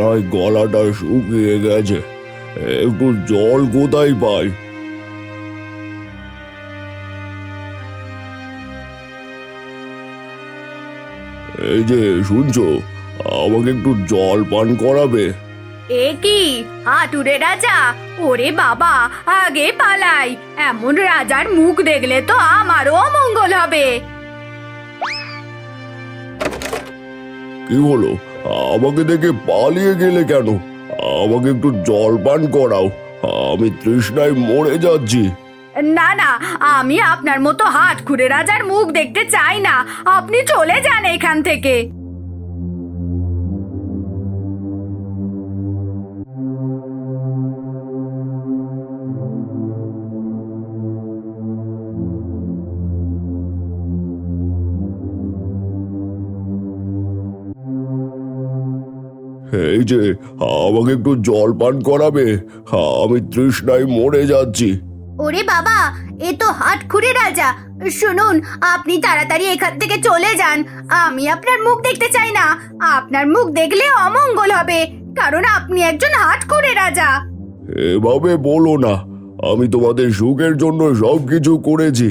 মনে গলাটা শুকিয়ে গেছে। একটু জল কোথায় পাই? এই যে শুনছো? আমাকে একটু জল পান করাবে। এ কি? হাটুরে রাজা ওরে বাবা আগে পালাই। এমন রাজার মুখ দেখলে তো আমারও অমঙ্গল হবে। কি হলো? আমাকে দেখে পালিয়ে গেলে কেন? আমাকে একটু জল পান করাও। আমি তৃষ্ণায় মরে যাচ্ছি। না না, আমি আপনার মতো হাত খুঁড়ে রাজার মুখ দেখতে চাই না। আপনি চলে যান এখান থেকে। এই যে আমাকে একটু জল পান করাবে। আমি তৃষ্ণায় মরে যাচ্ছি। ওরে বাবা এ তো হাট খুঁড়ে রাজা। শুনুন আপনি তাড়াতাড়ি এখান থেকে চলে যান। আমি আপনার মুখ দেখতে চাই না। আপনার মুখ দেখলে অমঙ্গল হবে। কারণ আপনি একজন হাট খুঁড়ে রাজা। এভাবে বলো না। আমি তোমাদের সুখের জন্য সবকিছু করেছি।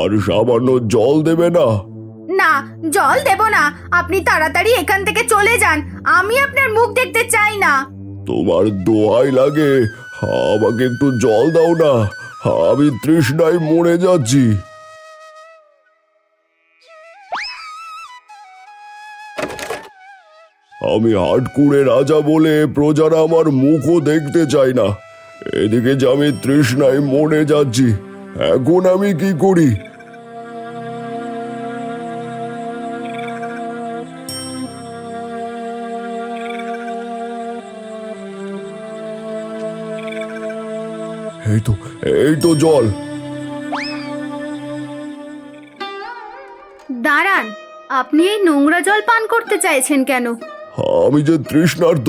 আর সামান্য জল দেবে না। না, জল দেব না। আপনি তাড়াতাড়ি এখান থেকে চলে যান। আমি আপনার মুখ দেখতে চাই না। তোমার দোয়াই লাগে। আমাকে একটু জল দাও না। আমি তৃষ্ণায় মরে যাচ্ছি। আমি হাটকুড়ে রাজা বলে প্রজারা আমার মুখও দেখতে চাই না। এদিকে যে আমি তৃষ্ণায় মরে যাচ্ছি। এখন আমি কি করি? এই তো এই তো জল। দাঁড়ান আপনি এই নোংরা জল পান করতে চাইছেন কেন? আমি যে তৃষ্ণার্ত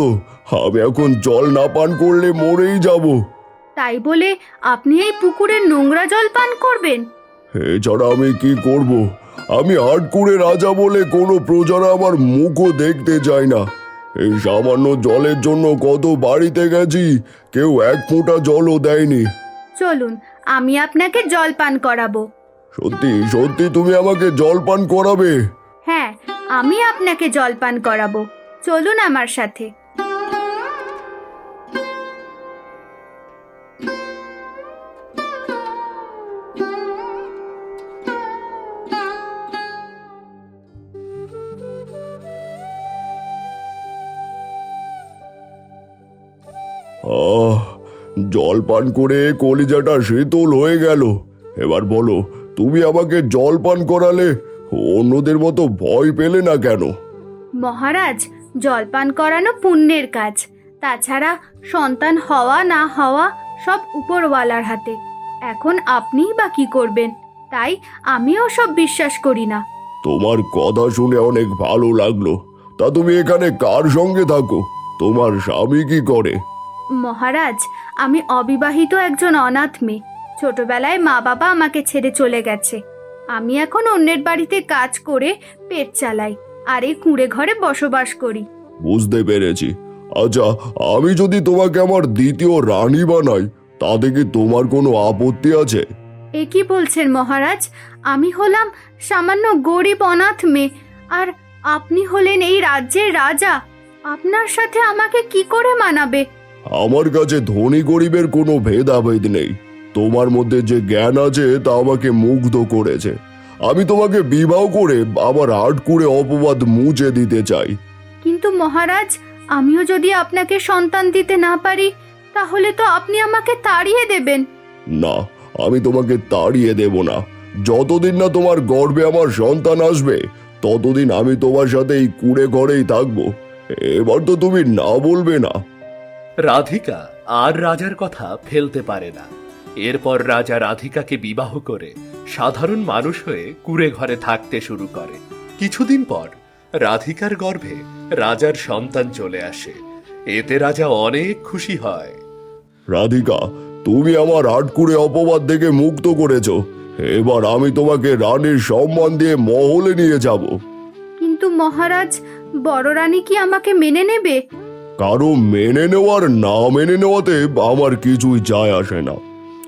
আমি এখন জল না পান করলে মরেই যাব। তাই বলে আপনি এই পুকুরের নোংরা জল পান করবেন? এছাড়া আমি কি করব? আমি হাটকুড়ে রাজা বলে কোনো প্রজারা আমার মুখও দেখতে চায় না। এই সামান্য জলের জন্য কত বাড়িতে গেছি কেউ এক ফোঁটা জলও দেয়নি। চলুন আমি আপনাকে জল পান করাবো। সত্যি সত্যি তুমি আমাকে জল পান করাবে? হ্যাঁ আমি আপনাকে জল পান করাবো। চলুন আমার সাথে। জল পান করে কলিজাটা শীতল হয়ে গেল। এবার বলো তুমি আমাকে জল পান করালে অন্যদের মতো ভয় পেলে না কেন? মহারাজ জলপান করানো পুণ্যের কাজ। তাছাড়া সন্তান হওয়া না হওয়া সব উপরওয়ালার হাতে। এখন আপনিই বা কি করবেন? তাই আমিও সব বিশ্বাস করি না। তোমার কথা শুনে অনেক ভালো লাগল। তা তুমি এখানে কার সঙ্গে থাকো? তোমার স্বামী কি করে? মহারাজ আমি অবিবাহিত একজন অনাথ মেয়ে ছোটবেলায় মা বাবা আমাকে ছেড়ে চলে গেছে। আমি এখন অন্যের বাড়িতে কাজ করে পেট চালাই আর এই কুঁড়ে ঘরে বসবাস করি। বুঝতে পেরেছি। আচ্ছা আমি যদি তোমাকে আমার দ্বিতীয় রানী বানাই তাতে কি তোমার কোনো আপত্তি আছে? এ কি বলছেন মহারাজ? আমি হলাম সামান্য গরিব অনাথ মেয়ে আর আপনি হলেন এই রাজ্যের রাজা। আপনার সাথে আমাকে কি করে মানাবে? আমার কাছে ধনী গরিবের কোনো ভেদাভেদ নেই। তোমার মধ্যে যে জ্ঞান আছে তা আমাকে মুগ্ধ করেছে। আমি তোমাকে বিবাহ করে আবার আট করে অপবাদ মুছে দিতে চাই। কিন্তু মহারাজ আমিও যদি আপনাকে সন্তান দিতে না পারি তাহলে তো আপনি আমাকে তাড়িয়ে দেবেন। না আমি তোমাকে তাড়িয়ে দেব না। যতদিন না তোমার গর্বে আমার সন্তান আসবে ততদিন আমি তোমার সাথে এই কুড়ে ঘরেই থাকব। এবার তো তুমি না বলবে না। রাধিকা আর রাজার কথা ফেলতে পারে না। এরপর রাজা রাধিকাকে বিবাহ করে সাধারণ মানুষ হয়ে কুড়ে ঘরে থাকতে শুরু করে। কিছুদিন পর রাধিকার গর্ভে রাজার সন্তান চলে আসে। এতে রাজা অনেক খুশি হয়। রাধিকা তুমি আমার আটকুড়ে অপবাদ থেকে মুক্ত করেছ। এবার আমি তোমাকে রানীর সম্মান দিয়ে মহলে নিয়ে যাব। কিন্তু মহারাজ বড় রানী কি আমাকে মেনে নেবে? কারও মেনে নেওয়ার, না মেনে নেওয়াতে আমার কিছুই যায় আসে না।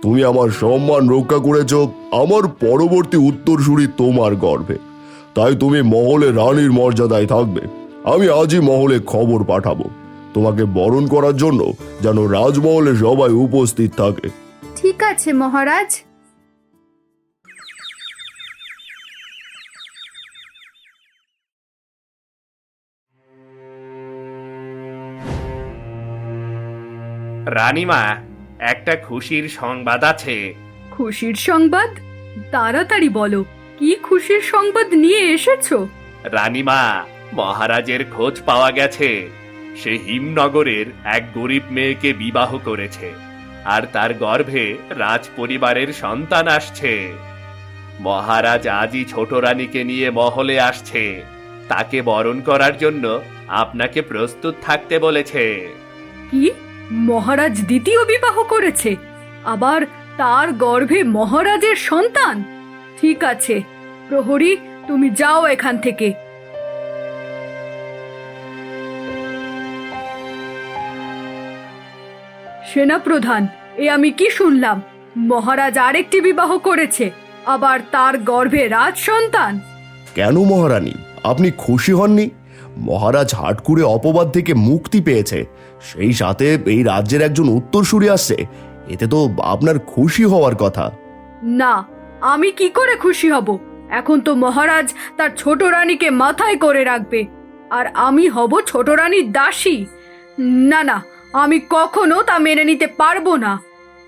তুমি আমার সম্মান রক্ষা করেছ, আমার পরবর্তী উত্তরসূরি তোমার গর্ভে। তাই তুমি মহলে রানীর মর্যাদায় থাকবে। আমি আজই মহলে খবর পাঠাবো। তোমাকে বরণ করার জন্য যেন রাজমহলে সবাই উপস্থিত থাকে। ঠিক আছে মহারাজ। রানীমা একটা খুশির সংবাদ আছে। খুশির সংবাদ? তাড়াতাড়ি বলো কি খুশির সংবাদ নিয়ে এসেছ? রানীমা মহারাজের খোঁজ পাওয়া গেছে। সে হিমনগরের এক গরিব মেয়েকে বিবাহ করেছে আর তার গর্ভে রাজ পরিবারের সন্তান আসছে। মহারাজ আজই ছোট রানীকে নিয়ে মহলে আসছে। তাকে বরণ করার জন্য আপনাকে প্রস্তুত থাকতে বলেছে। কি? মহারাজ দ্বিতীয় বিবাহ করেছে, আবার তার গর্ভে মহারাজের সন্তান। ঠিক আছে, প্রহরী, তুমি যাও এখান থেকে। সেনাপ্রধান, এ আমি কি শুনলাম? মহারাজ আরেকটি বিবাহ করেছে, আবার তার গর্ভে রাজ সন্তান। কেন মহারানী? আপনি খুশি হননি? মহারাজ হাটকুড়ে অপবাদ থেকে মুক্তি পেয়েছে। সেই সাথে এই রাজ্যের একজন উত্তর উত্তরসূরি আসছে। এতে তো আপনার খুশি হওয়ার কথা। না আমি কি করে খুশি হব? এখন তো মহারাজ তার ছোট রানীকে মাথায় করে রাখবে। আর আমি হব ছোট রানীর দাসী। না না আমি কখনো তা মেনে নিতে পারব না।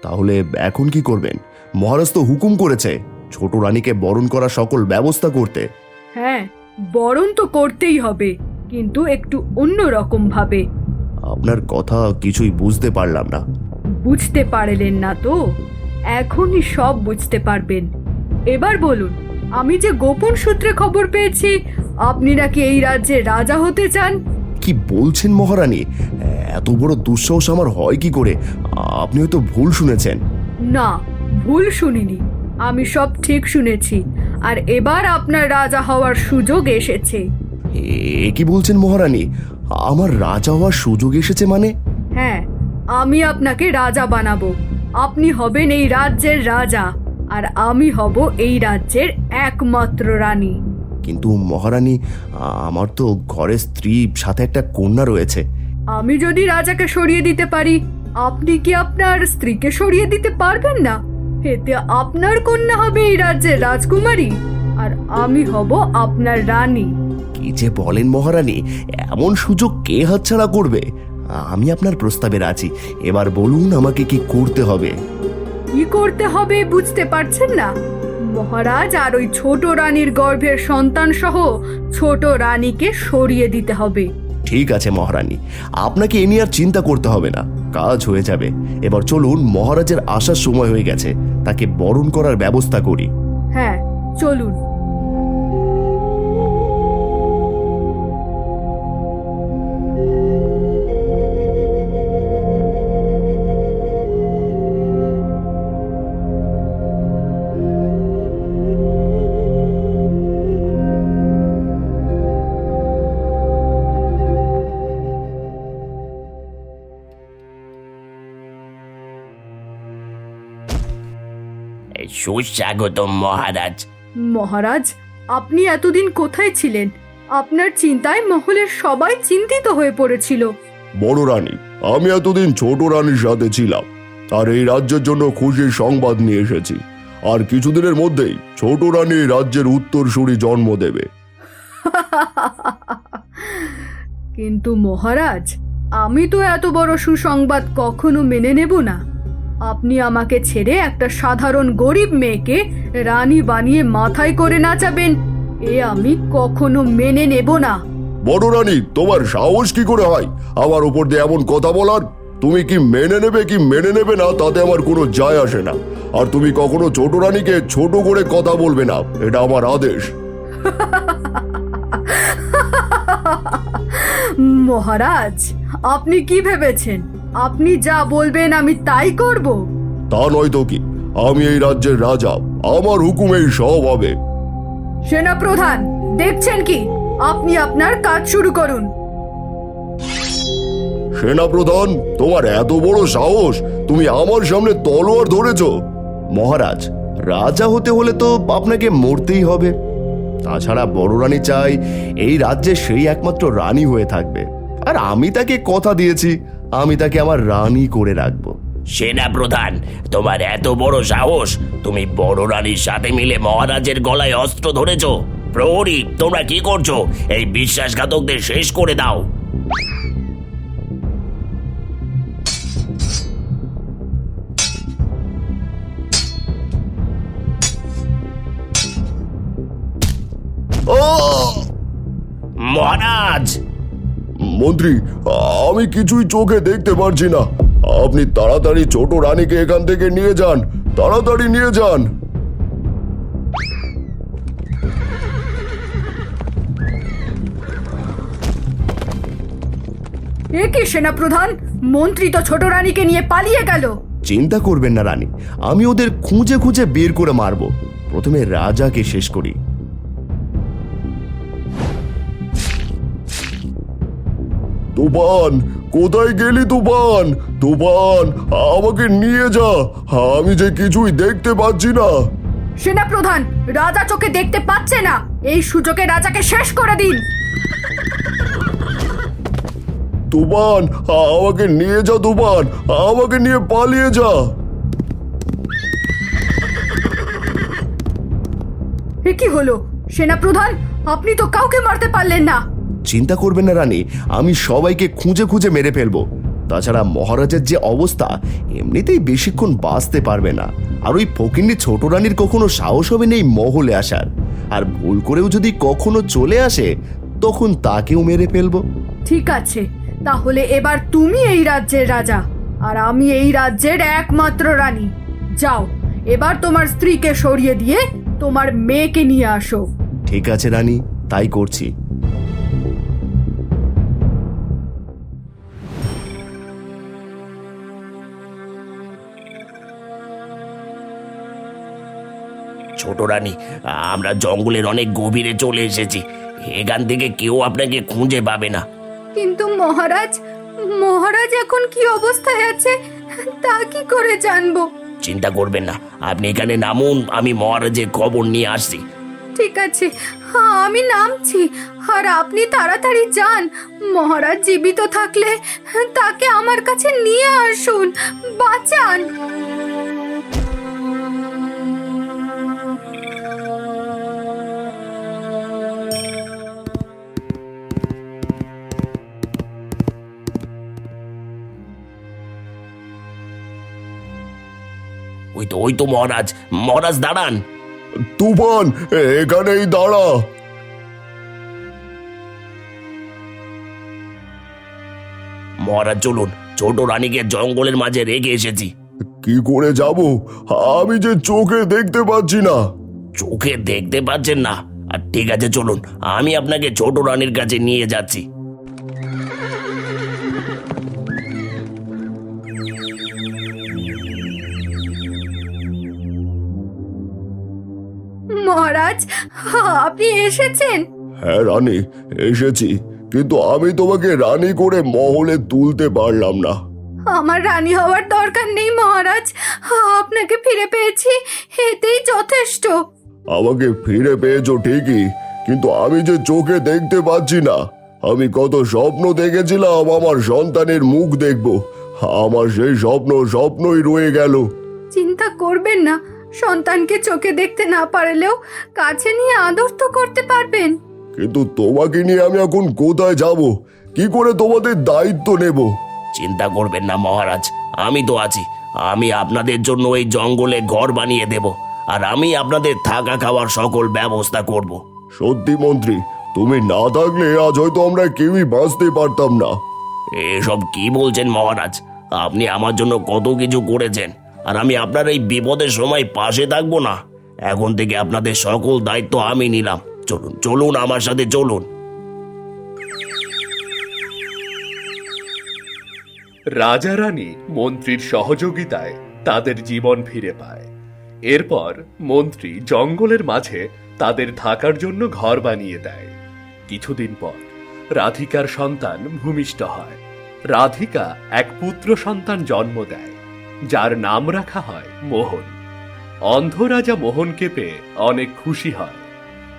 তাহলে এখন কি করবেন? মহারাজ তো হুকুম করেছে ছোট রানীকে বরণ করা সকল ব্যবস্থা করতে। হ্যাঁ বরণ তো করতেই হবে কিন্তু একটু অন্য রকম ভাবে। আপনার কথা কিছুই বুঝতে পারলাম না। বুঝতে পারলেন না তো? এখনই সব বুঝতে পারবেন। এবার বলুন আমি যে গোপন সূত্রে খবর পেয়েছি আপনি নাকি এই রাজ্যে রাজা হতে চান? কি বলছেন মহারানী? এত বড় দুঃসাহস আমার হয় কি করে? আপনি হয়তো ভুল শুনেছেন। না ভুল শুনিনি। আমি সব ঠিক শুনেছি আর এবার আপনার রাজা হওয়ার সুযোগ এসেছে। এ কি বলছেন মহারানী? আমার রাজা হওয়ার সুযোগ এসেছে মানে? হ্যাঁ আমি আপনাকে রাজা বানাবো। আপনি হবেন এই রাজ্যের রাজা আর আমি হব এই রাজ্যের একমাত্র রানী। কিন্তু মহারানী আমার তো ঘরে স্ত্রী সাথে একটা কন্যা রয়েছে। আমি যদি রাজাকে সরিয়ে দিতে পারি আপনি কি আপনার স্ত্রীকে সরিয়ে দিতে পারবেন না? এতে আপনার কন্যা হবে এই রাজ্যের রাজকুমারী আর আমি হব আপনার রানী। কি যে বলেন মহারানী এমন সুযোগ কে হাতছাড়া করবে? আমি আপনার প্রস্তাবে রাজি। এবার বলুন আমাকে কি করতে হবে। কি করতে হবে বুঝতে পারছেন না? মহারাজ আর ওই ছোট রানীর গর্ভের সন্তান সহ ছোট রানীকে সরিয়ে দিতে হবে। ঠিক আছে মহারানী আপনাকে এ নিয়ে আর চিন্তা করতে হবে না কাজ হয়ে যাবে। এবার চলুন মহারাজের আসার সময় হয়ে গেছে তাকে বরণ করার ব্যবস্থা করি। হ্যাঁ চলুন। সুস্বাগতম মহারাজ। মহারাজ আপনি এতদিন কোথায় ছিলেন? আপনার চিন্তায় মহলের সবাই চিন্তিত হয়ে পড়েছিল। বড় রানী আমি এতদিন ছোট রানীর সাথে ছিলাম। আর এই রাজ্যের জন্য খুশির সংবাদ নিয়ে এসেছি। আর কিছুদিনের মধ্যেই ছোট রানী এই রাজ্যের উত্তরসূরি জন্ম দেবে। কিন্তু মহারাজ আমি তো এত বড় সুসংবাদ কখনো মেনে নেব না। আপনি আমাকে ছেড়ে একটা সাধারণ গরিব মেয়েকে রানী বানিয়ে মাথায় করে নাচাবেন এ আমি কখনো মেনে নেব না। বড় রানী তোমার সাহস কি করে হয়? আমার উপর দিয়ে এমন কথা বলার? তুমি কি মেনে নেবে কি মেনে নেবে না তাতে আমার কোনো যায় আসে না। আর তুমি কখনো ছোট রানীকে ছোট করে কথা বলবে না এটা আমার আদেশ। মহারাজ আপনি কি ভেবেছেন? আপনি যা বলবেন আমি তাই করব। তা নয় তো কি? আমি এই রাজ্যের রাজা আমার হুকুমেই সব হবে। সেনাপ্রধান দেখছেন কি? আপনি আপনার কাজ শুরু করুন। সেনাপ্রধান তোমার এত বড় সাহস তুমি আমার সামনে তলোয়ার ধরেছ। মহারাজ রাজা হতে হলে তো আপনাকে মরতেই হবে। তাছাড়া বড় রানী চাই এই রাজ্যে সেই একমাত্র রানী হয়ে থাকবে। আর আমি তাকে কথা দিয়েছি আমি তাকে আমার রানী করে রাখব। সেনা প্রধান তোমার এত বড় সাহস? তুমি বড় রানীর সাথে মিলে মহারাজের গলায় অস্ত্র ধরেছ। প্রহরী, তোমরা কি করছ? এই বিশ্বাসঘাতকদের শেষ করে দাও। মহারাজ! মন্ত্রী আমি কিছুই চোখে দেখতে পারছি না। আপনি তাড়াতাড়ি ছোট রানীকে এখান থেকে নিয়ে যান তাড়াতাড়ি নিয়ে যান। এ কি সেনাপ্রধান? মন্ত্রী তো ছোট রানীকে নিয়ে পালিয়ে গেল। চিন্তা করবেন না রানী আমি ওদের খুঁজে খুঁজে বের করে মারব। প্রথমে রাজাকে শেষ করি। তুফান কোথায় গেলি তুফান? তুফান আমাকে নিয়ে যা। আমি যে কিছুই দেখতে পাচ্ছি না। সেনাপ্রধান রাজা চোখে দেখতে পাচ্ছে না। এই সুযোগে রাজাকে শেষ করে দিন। তুফান আমাকে নিয়ে যা তুফান আমাকে নিয়ে পালিয়ে যা। কি হলো? সেনাপ্রধান আপনি তো কাউকে মারতে পারলেন না। চিন্তা করবেন না রানী আমি সবাইকে খুঁজে খুঁজে মেরে ফেলব। তাছাড়া মহারাজের যে অবস্থা এমনিতেই বেশিক্ষণ বাঁচতে পারবে না। আর ওই ফকিন্নি ছোট রানীর কখনো সাহস হবে নেই মহলে আসার। আর ভুল করেও যদি কখনো চলে আসে তখন তাকেও মেরে ফেলব। ঠিক আছে তাহলে এবার তুমি এই রাজ্যের রাজা আর আমি এই রাজ্যের একমাত্র রানী। যাও এবার তোমার স্ত্রীকে সরিয়ে দিয়ে তোমার মেয়েকে নিয়ে আসো। ঠিক আছে রানী তাই করছি। ছোট রানী আমরা জঙ্গলের অনেক গভীরে চলে এসেছি। এখান থেকে কেউ আপনাকে খুঁজে পাবে না। কিন্তু মহারাজ মহারাজ এখন কি অবস্থায় আছে তা কি করে জানব? চিন্তা করবেন না আপনি এখানে নামুন আমি মহারাজের খবর নিয়ে আসছি। ঠিক আছে হ্যাঁ আমি নামছি আর আপনি তাড়াতাড়ি যান। মহারাজ জীবিত থাকলে তাকে আমার কাছে নিয়ে আসুন বাঁচান। ওই তো ওই তো মহারাজ মহারাজ দাঁড়ান। তুফান এখানেই দাঁড়া। মহারাজ চলুন ছোট রানীকে জঙ্গলের মাঝে রেখে এসেছি। কি করে যাব? আমি যে চোখে দেখতে পাচ্ছি না। চোখে দেখতে পাচ্ছেন না? আর ঠিক আছে চলুন আমি আপনাকে ছোট রানীর কাছে নিয়ে যাচ্ছি। মহারাজ আপনি এসেছেন? হ্যাঁ রানী এসেছি। কিন্তু আমি তোমাকে রানী করে মহলে তুলতে পারলাম না। আমার রানী হওয়ার দরকার নেই মহারাজ। আপনাকে ফিরে পেয়েছি এতেই যথেষ্ট। আমাকে ফিরে পেয়েছ ঠিকই কিন্তু আমি যে চোখে দেখতে পাচ্ছি না আমি কত স্বপ্ন দেখেছিলাম আমার সন্তানের মুখ দেখব। আমার সেই স্বপ্ন স্বপ্নই রয়ে গেল। চিন্তা করবেন না সন্তানকে চোখে দেখতে না পারলেও কাছে নিয়ে আদর তো করতে পারবেন। কিন্তু তোমাকে নিয়ে আমি এখন কোথায় যাব? কি করে তোমাদের দায়িত্ব নেব? চিন্তা করবেন না মহারাজ। আমি তো আছি। আমি আপনাদের জন্য এই জঙ্গলে ঘর বানিয়ে দেব। আর আমি আপনাদের থাকা খাওয়ার সকল ব্যবস্থা করব। সত্যি মন্ত্রী তুমি না থাকলে আজ হয়তো আমরা কেউই বাঁচতে পারতাম না। এসব কি বলছেন মহারাজ? আপনি আমার জন্য কত কিছু করেছেন। আর আমি আপনার এই বিপদের সময় পাশে থাকব না। এখন থেকে আপনাদের সকল দায়িত্ব আমি নিলাম। চলুন চলুন আমার সাথে চলুন। রাজা রানী মন্ত্রীর সহযোগিতায় তাদের জীবন ফিরে পায়। এরপর মন্ত্রী জঙ্গলের মাঝে তাদের থাকার জন্য ঘর বানিয়ে দেয়। কিছুদিন পর রাধিকার সন্তান ভূমিষ্ঠ হয়। রাধিকা এক পুত্র সন্তান জন্ম দেয়। যার নাম রাখা হয় মোহন। অন্ধ রাজা মোহনকে পেয়ে অনেক খুশি হয়।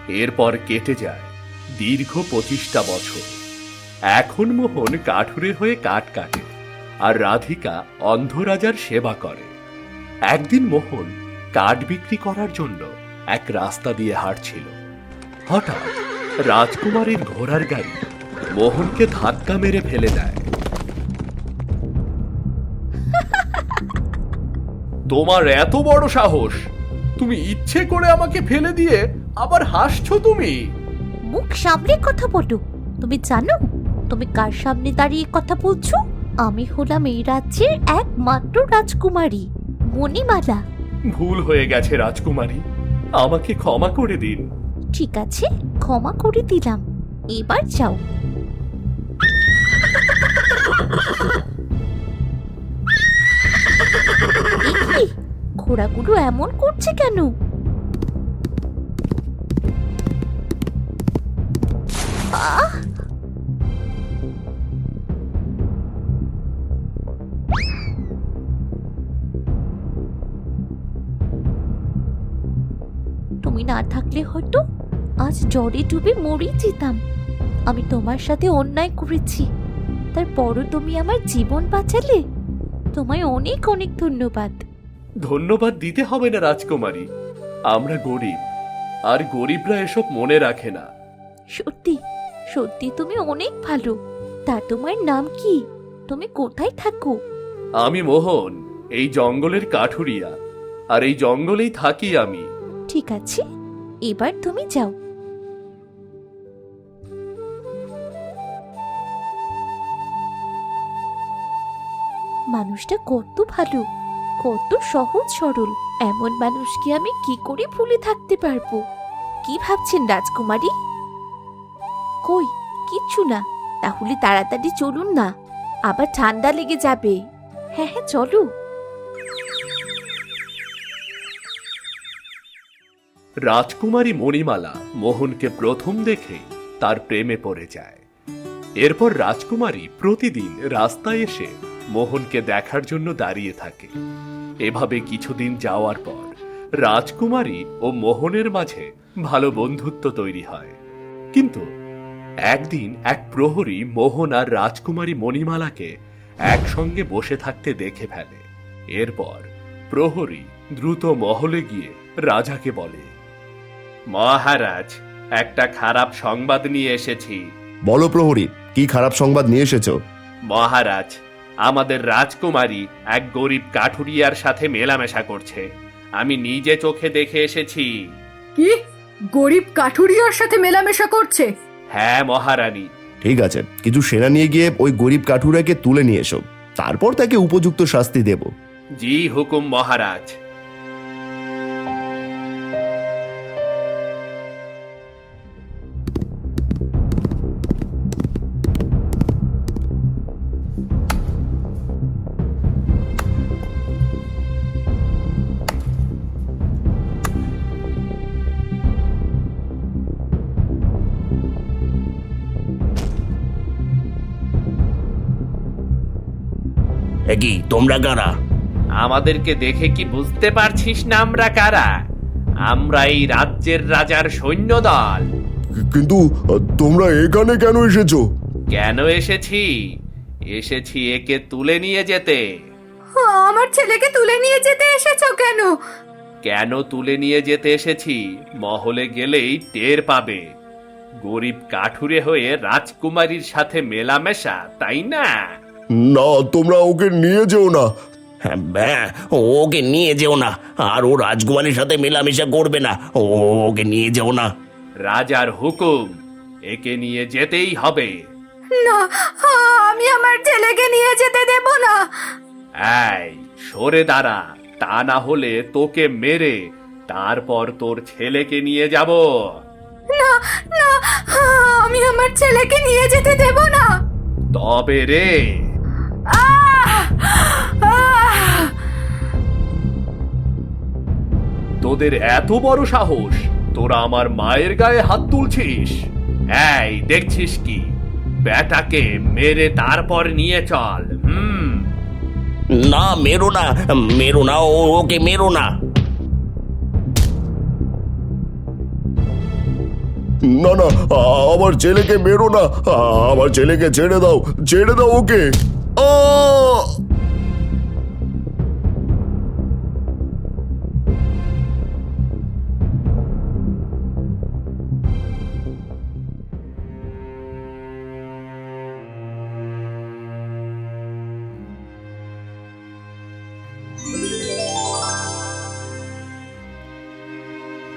এরপর কেটে যায় দীর্ঘ পঁচিশটা বছর। এখন মোহন কাঠুরে হয়ে কাঠ কাটে আর রাধিকা অন্ধ রাজার সেবা করে। একদিন মোহন কাঠ বিক্রি করার জন্য এক রাস্তা দিয়ে হাঁটছিল। হঠাৎ রাজকুমারীর ঘোড়ার গাড়ি মোহনকে ধাক্কা মেরে ফেলে দেয়। তোমার এত বড় সাহস। তুমি ইচ্ছে করে আমাকে ফেলে দিয়ে আবার হাসছো তুমি। মুখ সামনে কথা বলো। তুমি জানো তুমি কার সামনে দাঁড়িয়ে কথা বলছো? আমি হলাম এই রাজ্যের একমাত্র রাজকুমারী মণিমালা। ভুল হয়ে গেছে রাজকুমারী। আমাকে ক্ষমা করে দিন। ঠিক আছে ক্ষমা করে দিলাম। এবার যাও। ঘোড়াগুলো এমন করছে কেন? আহ! তুমি না থাকলে হয়তো আজ জ্বরে ডুবে মরেই যেতাম। আমি তোমার সাথে অন্যায় করেছি। তারপরও তুমি আমার জীবন বাঁচালে। তোমায় অনেক অনেক ধন্যবাদ। ধন্যবাদ দিতে হবে না রাজকুমারী। আমরা গরিব আর গরিবরা এসব মনে রাখে না। সত্যি সত্যি তুমি অনেক ভালো। তা তোমার নাম কি? তুমি কোথায় থাকো? আমি মোহন এই জঙ্গলের কাঠুরিয়া। আর এই জঙ্গলেই থাকি আমি। ঠিক আছে এবার তুমি যাও। মানুষটা কত ভালো। কত সহজ সরল। এমন মানুষকে আমি কি করে ভুলে থাকতে পারব? কি ভাবছেন রাজকুমারী? কই, কিচ্ছু না। তাহলে তাড়াতাড়ি চলুন না। আবার ঠান্ডা লেগে যাবে। হ্যাঁ হ্যাঁ চলো। রাজকুমারী মণিমালা মোহনকে প্রথম দেখে তার প্রেমে পড়ে যায়। এরপর রাজকুমারী প্রতিদিন রাস্তায় এসে মোহনকে দেখার জন্য দাঁড়িয়ে থাকে। এভাবে কিছুদিন যাওয়ার পর রাজকুমারী ও মোহনের মাঝে ভালো বন্ধুত্ব তৈরি হয়। কিন্তু একদিন এক প্রহরী মোহন আর রাজকুমারী মণিমালাকে একসঙ্গে বসে থাকতে দেখে ফেলে। এরপর প্রহরী দ্রুত মহলে গিয়ে রাজাকে বলে মহারাজ একটা খারাপ সংবাদ নিয়ে এসেছি। বলো প্রহরী কি খারাপ সংবাদ নিয়ে এসেছ? মহারাজ আমাদের রাজকুমারী এক গরিব কাঠুরিয়ার সাথে মেলামেশা করছে। আমি নিজে চোখে দেখে এসেছি। কি? গরিব কাঠুরিয়ার সাথে মেলামেশা করছে? হ্যাঁ মহারানী। ঠিক আছে কিছু সেনা নিয়ে গিয়ে ওই গরিব কাঠুরাকে তুলে নিয়ে এসো। তারপর তাকে উপযুক্ত শাস্তি দেব। জি হুকুম মহারাজ। কি তোমরা কারা? আমাদেরকে দেখে কি বুঝতে পারছিস না আমরা কারা? আমরা এই রাজ্যের রাজার সৈন্যদল। কিন্তু তোমরা এখানে কেন এসেছ? কেন এসেছি? এসেছি একে তুলে নিয়ে যেতে। আমার ছেলেকে তুলে নিয়ে যেতে এসেছ কেন? কেন তুলে নিয়ে যেতে এসেছি? মহলে গেলেই টের পাবে। গরিব কাঠুরে হয়ে রাজকুমারীর সাথে মেলামেশা তাই না? না তোমরা ওকে নিয়ে যেও না। হ্যাঁ, হ্যাঁ, ওকে নিয়ে যেও না। আর ও রাজকুমারীর সাথে মেলামেশা করবে না। ওকে নিয়ে যেও না। রাজার হুকুম একে নিয়ে যেতেই হবে। না আমি আমার ছেলেকে নিয়ে যেতে দেব না। এই সরে দাঁড়া তা না হলে তোকে মেরে তারপর তোর ছেলেকে নিয়ে যাব। না না আমি আমার ছেলেকে নিয়ে যেতে দেব না। তবে রে! তোদের এত বড় সাহস তোরা আমার মায়ের গায়ে হাত তুলছিস। এই দেখছিস কি? বেটাকে মেরে তারপর নিয়ে চল হুম? না মেরো না মেরো না ওকে মেরো না। না না আমার ছেলেকে মেরো না আমার ছেলেকে ছেড়ে দাও ছেড়ে দাও ওকে। আ!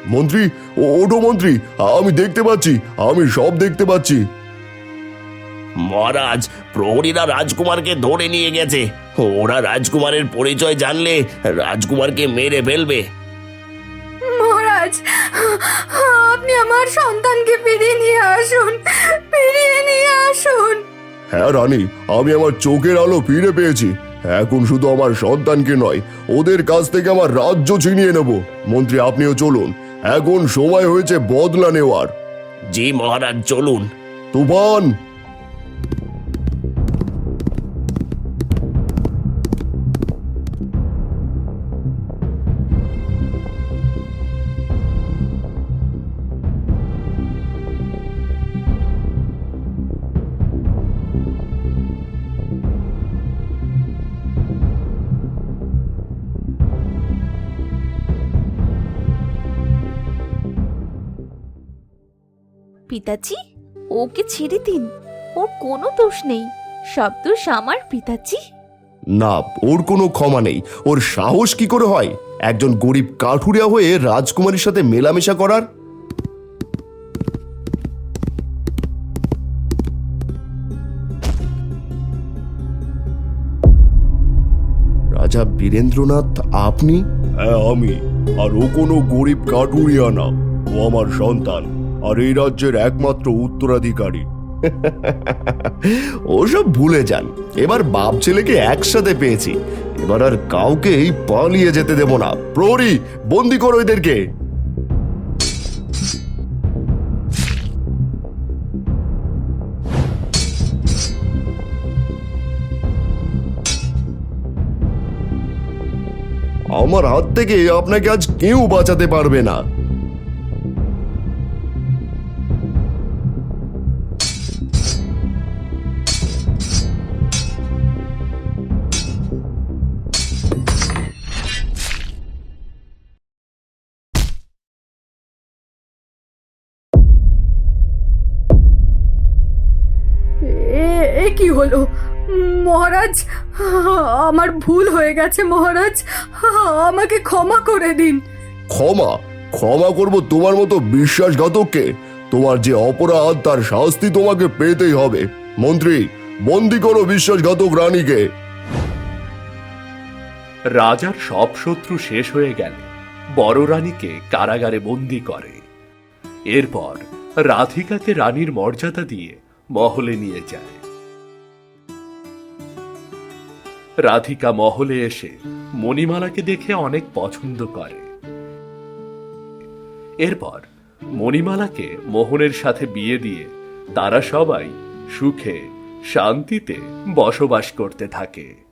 মন্ত্রী ও- ওঠো মন্ত্রী আমি দেখতে পাচ্ছি আমি সব দেখতে পাচ্ছি মহারাজ প্রহরীরা রাজকুমারকে ধরে নিয়ে গেছে। ওরা রাজকুমারের পরিচয় জানলে রাজকুমারকে মেরে ফেলবে। মহারাজ আপনি আমার সন্তানকে ফিরিয়ে নিয়ে আসুন ফিরিয়ে নিয়ে আসুন। হ্যাঁ রানী আমি আমার চোখের আলো ফিরে পেয়েছি। এখন শুধু আমার সন্তানকে নয় ওদের কাছ থেকে আমার রাজ্য ছিনিয়ে নেব। মন্ত্রী আপনিও চলুন। এখন সময় হয়েছে বদলা নেওয়ার। জি মহারাজ চলুন। তুফান! পিতাজি? ওকে ছেড়ে দিন। ওর কোনো দোষ নেই। সব দোষ আমার পিতাজি। না ওর কোনো ক্ষমা নেই। ওর সাহস কি করে হয়? একজন গরিব কাঠুরিয়া হয়ে রাজকুমারীর সাথে মেলামেশা করার? রাজা বীরেন্দ্রনাথ আপনি? হ্যাঁ আমি। আর ও কোনো গরিব কাঠুরিয়া না। ও আমার সন্তান। আর এই রাজ্যের একমাত্র উত্তরাধিকারী। ওসব ভুলে যান। এবার বাপ ছেলেকে একসাথে পেয়েছি। এবার আর কাউকেই পালিয়ে যেতে দেব না। প্রহরী, বন্দি করো এদেরকে। আমার হাত থেকে আপনাকে আজ কেউ বাঁচাতে পারবে না। হলো মহারাজ আমার ভুল হয়ে গেছে মহারাজ। আমাকে ক্ষমা করে দিন। ক্ষমা? ক্ষমা করব তোমার মতো বিশ্বাসঘাতককে? তোমার যে অপরাধ তার শাস্তি তোমাকে পেতেই হবে। মন্ত্রী বন্দি করো বিশ্বাসঘাতক রানীকে। রাজার সব শত্রু শেষ হয়ে গেলে বড় রানীকে কারাগারে বন্দি করে। এরপর রাধিকাকে রানীর মর্যাদা দিয়ে মহলে নিয়ে যায়। রাধিকা মহলে এসে মণিমালাকে দেখে অনেক পছন্দ করে। এরপর মণিমালাকে মোহনের সাথে বিয়ে দিয়ে তারা সবাই সুখে, শান্তিতে বসবাস করতে থাকে।